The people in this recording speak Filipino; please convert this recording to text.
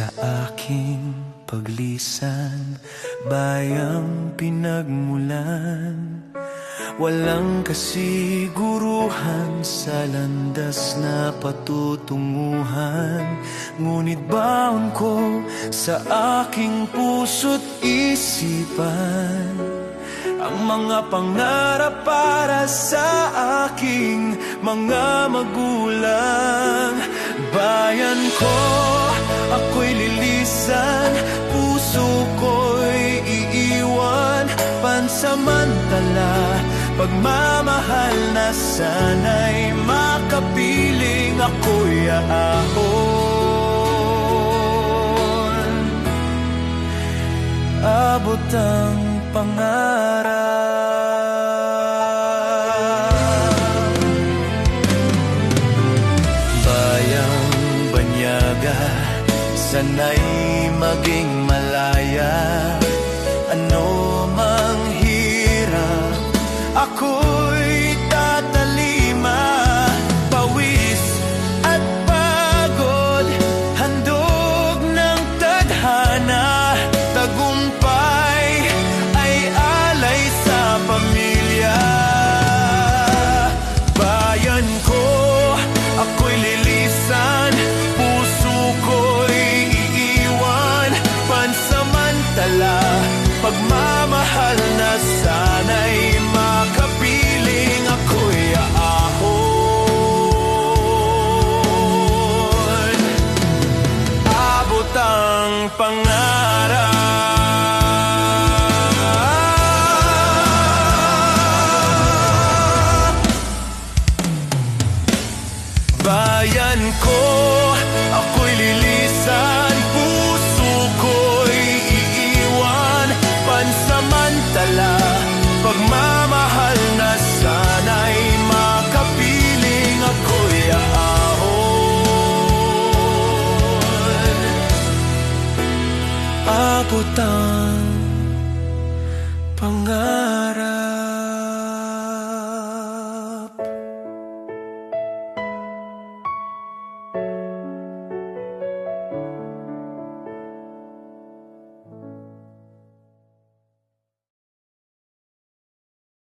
aking paglisan Bayang pinagmulan. Walang kasiguruhan sa landas na patutunguhan. Ngunit baon ko sa aking puso't isipan Ang mga pangarap para sa aking mga magulang. Bayan ko, ako'y lilisan Puso ko'y iiwan. Pansamantala Pagmamahal na sana'y makapiling ako'y aahon Abot ang pangarap Sana'y maging malaya. Ano mang hirap Ako'y Pagmamahal na sana'y makapiling Ako'y aahon. Abot ang pangarap. Bayan ko, ako'y lilisan abutan pangarap